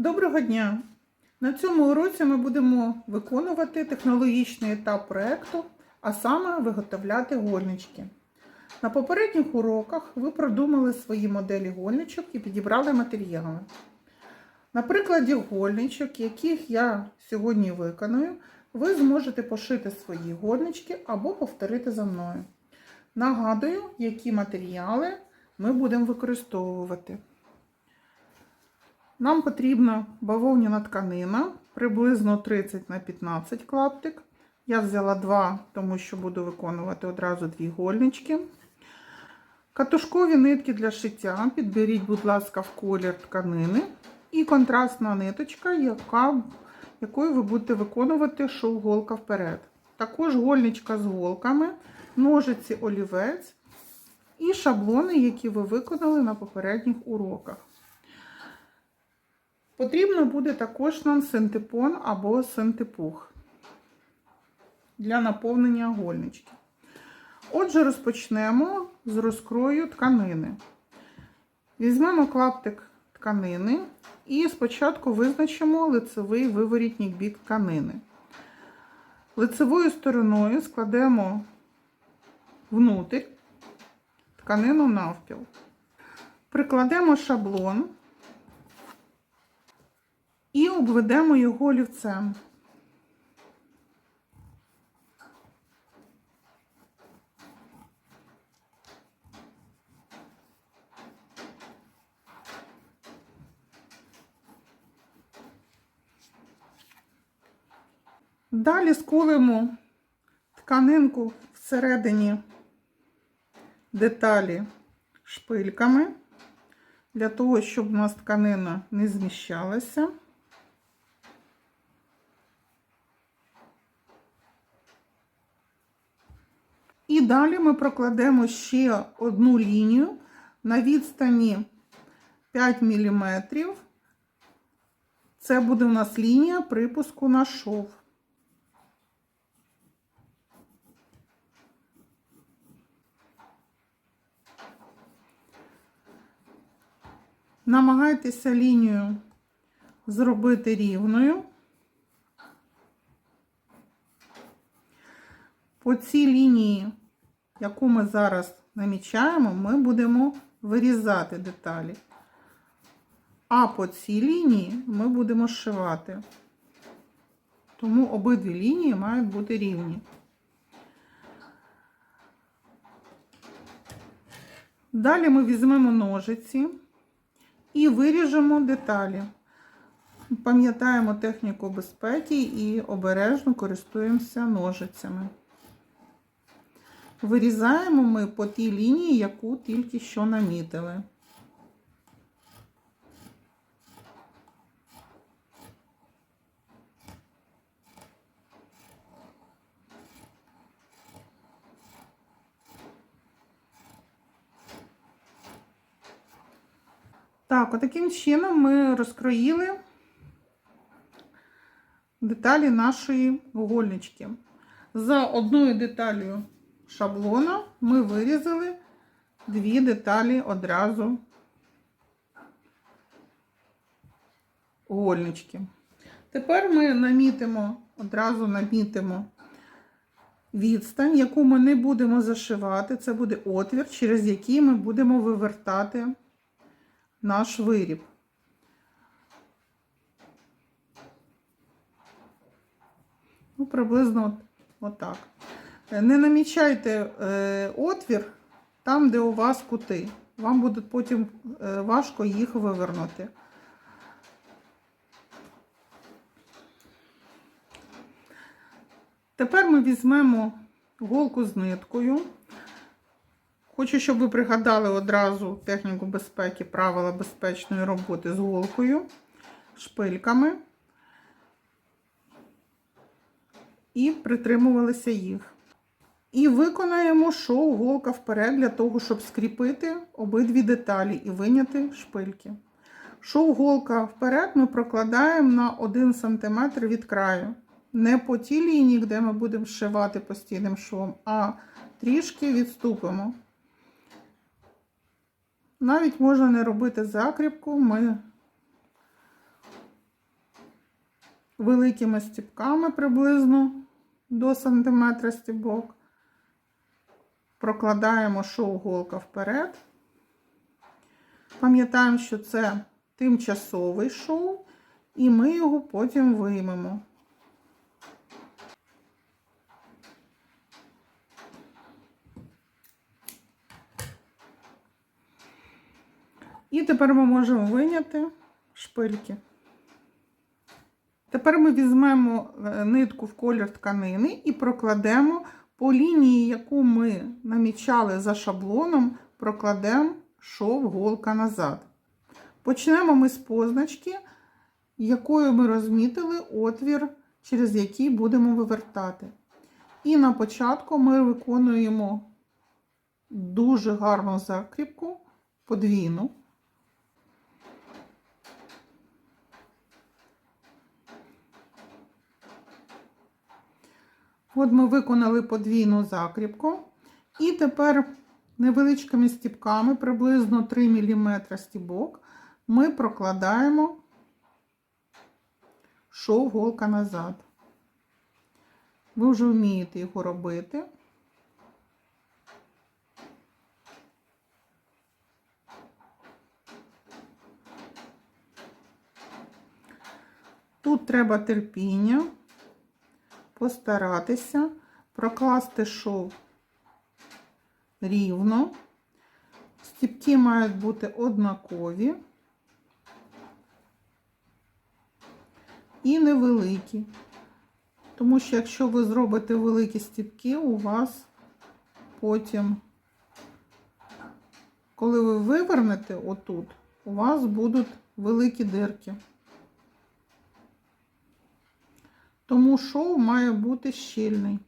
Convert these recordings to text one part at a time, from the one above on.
Доброго дня! На цьому уроці ми будемо виконувати технологічний етап проєкту, а саме виготовляти гольнички. На попередніх уроках ви продумали свої моделі гольничок і підібрали матеріали. На прикладі гольничок, яких я сьогодні виконую, ви зможете пошити свої гольнички або повторити за мною. Нагадую, які матеріали ми будемо використовувати. Нам потрібна бавовняна тканина приблизно 30 на 15 клаптик. Я взяла два, тому що буду виконувати одразу дві гольнички. Катушкові нитки для шиття. Підберіть, будь ласка, в колір тканини. І контрастна ниточка, яка, якою ви будете виконувати шов голка вперед. Також гольничка з голками, ножиці олівець і шаблони, які ви виконали на попередніх уроках. Потрібно буде також нам синтепон або синтепух для наповнення гольнички. Отже, розпочнемо з розкрою тканини. Візьмемо клаптик тканини і спочатку визначимо лицевий виворітній бік тканини. Лицевою стороною складемо внутрь тканину навпіл. Прикладемо шаблон і обведемо його олівцем. Далі скулимо тканинку всередині деталі шпильками, для того, щоб у нас тканина не зміщалася. Далі ми прокладемо ще одну лінію на відстані 5 мм. Це буде у нас лінія припуску на шов. Намагайтеся лінію зробити рівною. По цій лінії, яку ми зараз намічаємо, ми будемо вирізати деталі. А по цій лінії ми будемо зшивати. Тому обидві лінії мають бути рівні. Далі ми візьмемо ножиці і виріжемо деталі. Пам'ятаємо техніку безпеки і обережно користуємося ножицями. Вирізаємо ми по тій лінії, яку тільки що намітили. Так, отаким чином ми розкроїли деталі нашої гольнички. За одною деталью шаблона ми вирізали дві деталі одразу гольнички. Тепер ми намітимо, одразу намітимо відстань, яку ми не будемо зашивати. Це буде отвір, через який ми будемо вивертати наш виріб. Ну, приблизно от, отак. Не намічайте е, отвір там, де у вас кути. Вам буде потім е, важко їх вивернути. Тепер ми візьмемо голку з ниткою. Хочу, щоб ви пригадали одразу техніку безпеки, правила безпечної роботи з голкою, шпильками і притримувалися їх. І виконаємо шоу голка вперед для того, щоб скріпити обидві деталі і виняти шпильки. Шоу голка вперед ми прокладаємо на 1 см від краю. Не по тій лінії, де ми будемо зшивати постійним швом, а трішки відступимо. Навіть можна не робити закріпку, ми великими стіпками приблизно до сантиметра стібок. Прокладаємо шов голка вперед. Пам'ятаємо, що це тимчасовий шов, і ми його потім виймемо. І тепер ми можемо виняти шпильки. Тепер ми візьмемо е, нитку в колір тканини і прокладемо по лінії, яку ми намічали за шаблоном, прокладемо шов голка назад. Почнемо ми з позначки, якою ми розмітили отвір, через який будемо вивертати. І на початку ми виконуємо дуже гарну закріпку, подвійну. От ми виконали подвійну закріпку. І тепер невеличкими стіпками, приблизно 3 мм стібок, ми прокладаємо шов голка назад. Ви вже вмієте його робити. Тут треба терпіння постаратися прокласти шов рівно. Стіпки мають бути однакові і невеликі. Тому що якщо ви зробите великі стіпки, у вас потім, коли ви вивернете отут, у вас будуть великі дирки. Тому шов має бути щільний.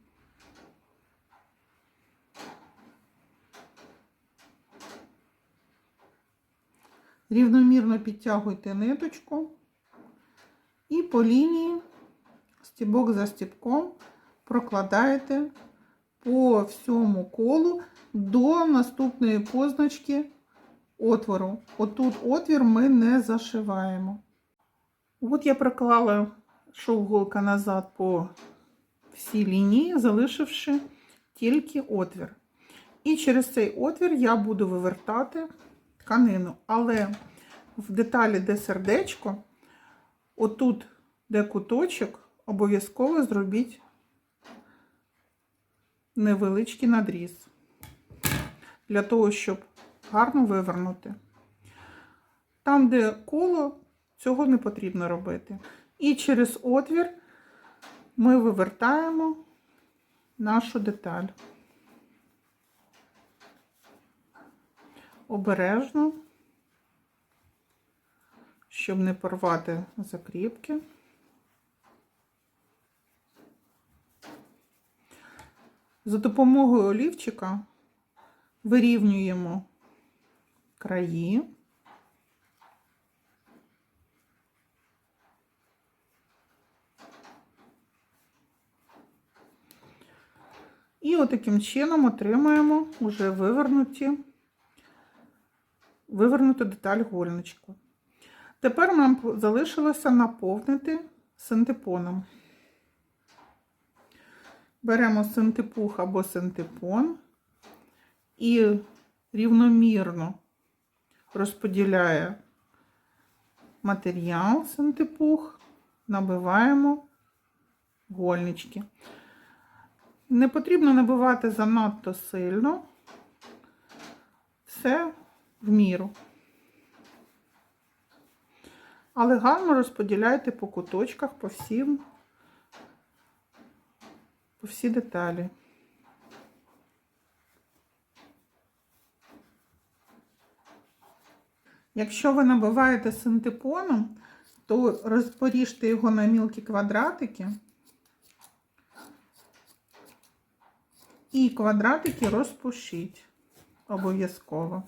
Рівномірно підтягуйте ниточку і по лінії, стібок за стібком, прокладаєте по всьому колу до наступної позначки отвору. Отут отвір ми не зашиваємо. От я проклала шов голка назад по всій лінії, залишивши тільки отвір. І через цей отвір я буду вивертати тканину. Але в деталі, де сердечко, отут, де куточок, обов'язково зробіть невеличкий надріз. Для того, щоб гарно вивернути. Там, де коло, цього не потрібно робити. І через отвір ми вивертаємо нашу деталь. Обережно, щоб не порвати закріпки. За допомогою олівчика вирівнюємо краї. І отаким чином отримаємо вже вивернуті, вивернуту деталь гольничку. Тепер нам залишилося наповнити синтепоном. Беремо синтепух або синтепон і рівномірно розподіляє матеріал синтепух, набиваємо гольнички. Не потрібно набивати занадто сильно, все в міру. Але гарно розподіляйте по куточках, по всім, по всі деталі. Якщо ви набиваєте синтепоном, то розпоріжте його на мілкі квадратики. І квадратики розпушіть обов'язково.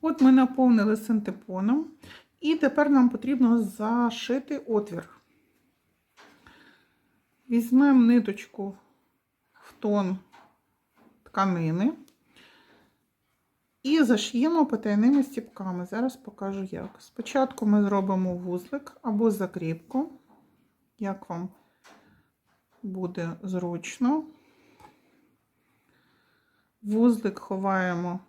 От ми наповнили синтепоном, і тепер нам потрібно зашити отвір. Візьмемо ниточку в тон тканини і зашиємо потайними стіпками. Зараз покажу як. Спочатку ми зробимо вузлик або закріпку. як вам буде зручно. Вузлик ховаємо.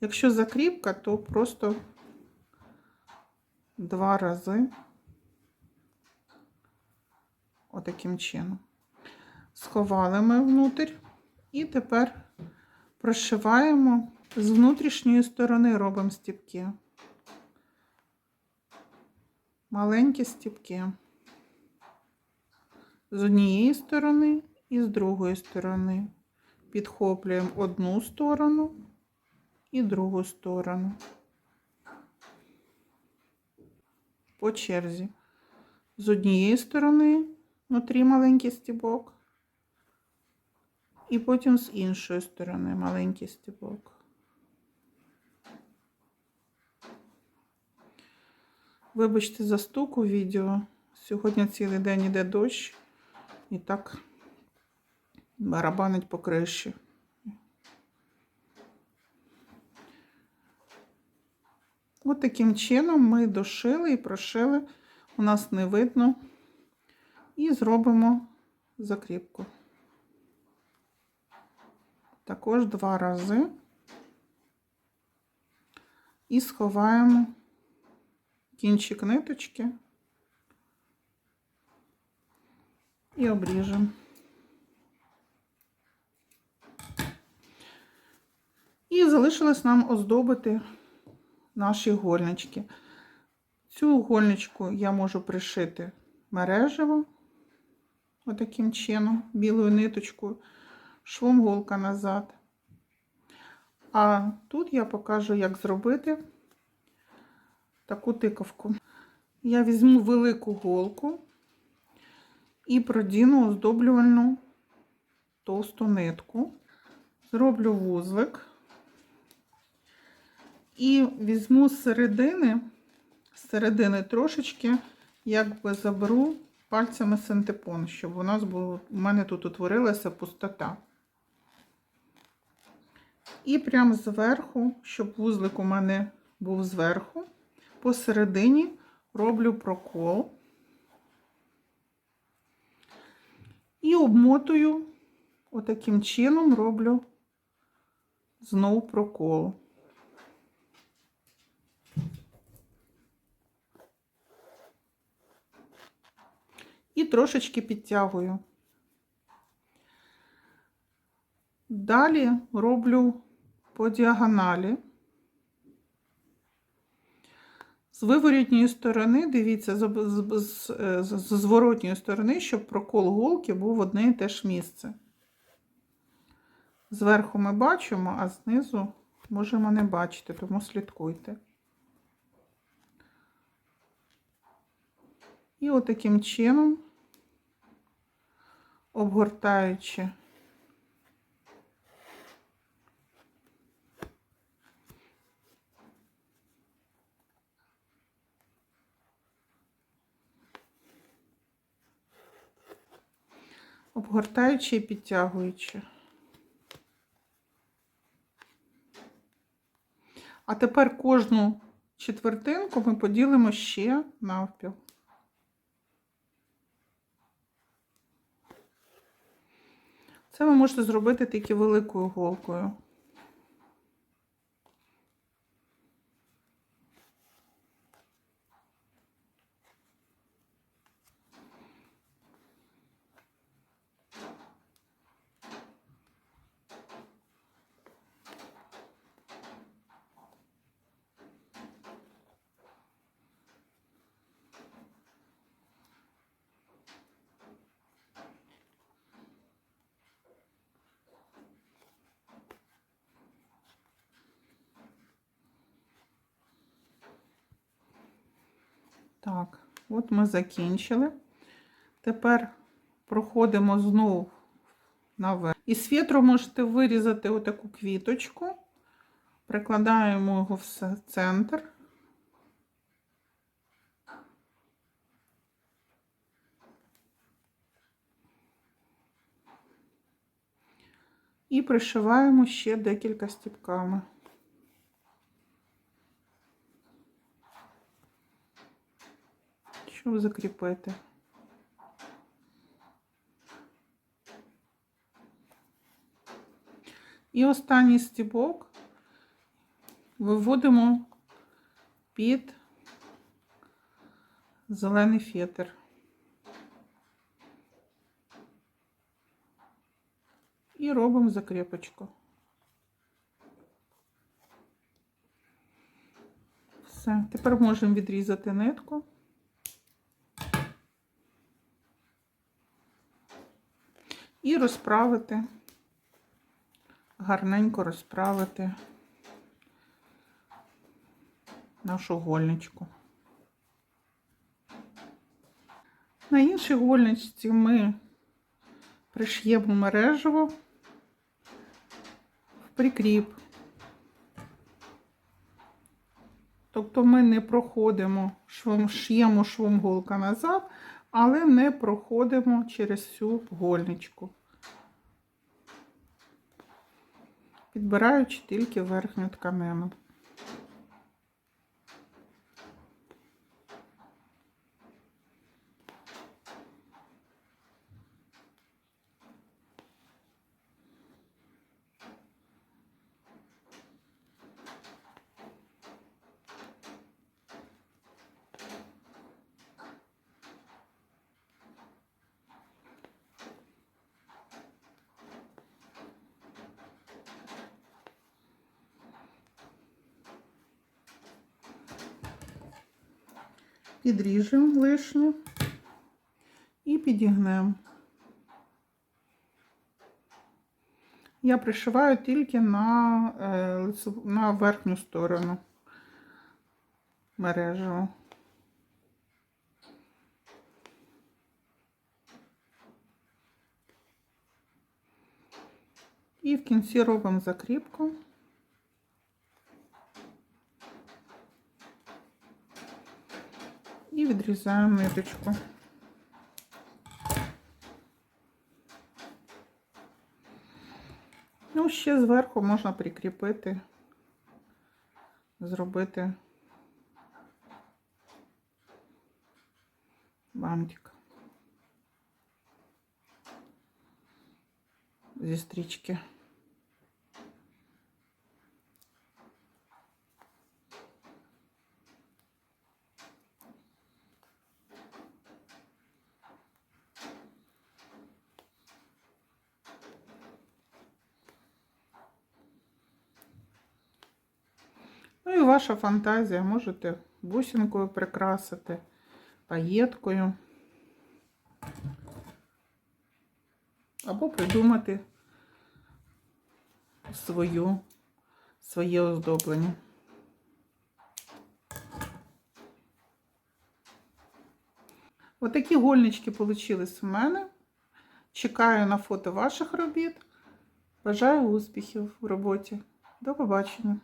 Якщо закріпка, то просто два рази отаким чином. Сховали ми внутрь і тепер прошиваємо з внутрішньої сторони робимо стіпки. Маленькі стіпки. З однієї сторони і з другої сторони. Підхоплюємо одну сторону і другу сторону. По черзі. З однієї сторони внутрі маленький стібок, і потім з іншої сторони маленький стібок. Вибачте за стук у відео. Сьогодні цілий день іде дощ і так барабанить по криші. От таким чином ми дошили і прошили, у нас не видно, і зробимо закріпку. Також два рази і сховаємо кінчик ниточки і обріжемо. І залишилось нам оздобити наші гольнички. Цю гольничку я можу пришити мережево, отаким чином, білою ниточкою, швом голка назад. А тут я покажу, як зробити таку тиковку. Я візьму велику голку і продіну оздоблювальну товсту нитку, зроблю вузлик. І візьму з середини, з середини трошечки, якби заберу пальцями синтепон, щоб у нас було, у мене тут утворилася пустота. І прямо зверху, щоб вузлик у мене був зверху, посередині роблю прокол і обмотую, отаким чином роблю знову прокол. і трошечки підтягую. Далі роблю по діагоналі. З виворітньої сторони, дивіться, з, з, з, з зворотньої сторони, щоб прокол голки був одне і те ж місце. Зверху ми бачимо, а знизу можемо не бачити, тому слідкуйте. І отаким чином, обгортаючи обгортаючи і підтягуючи. А тепер кожну четвертинку ми поділимо ще навпіл. Це ви можете зробити тільки великою голкою. Так, от ми закінчили. Тепер проходимо знову наверх. Із фетру можете вирізати отаку квіточку, прикладаємо його в центр. І пришиваємо ще декілька стіпками. Щоб закріпити. І останній стібок виводимо під зелений фетр. І робимо закріпочку. Все, тепер можемо відрізати нитку. І розправити, гарненько розправити нашу гольничку. На іншій гольничці ми приш'ємо мережево в прикріп. Тобто ми не проходимо швом, ш'ємо швом голка назад, але не проходимо через всю гольничку, підбираючи тільки верхню тканину. Підріжемо лишнє і підігнемо. Я пришиваю тільки на, е, на верхню сторону мережево. І в кінці робимо закріпку. І відрізаємо ниточку. Ну, ще зверху можна прикріпити, зробити бантик зі стрічки. Ну і ваша фантазія. Можете бусинкою прикрасити, паєткою. Або придумати свою, своє оздоблення. Отакі гольнички вийшли в мене. Чекаю на фото ваших робіт. Бажаю успіхів в роботі. До побачення!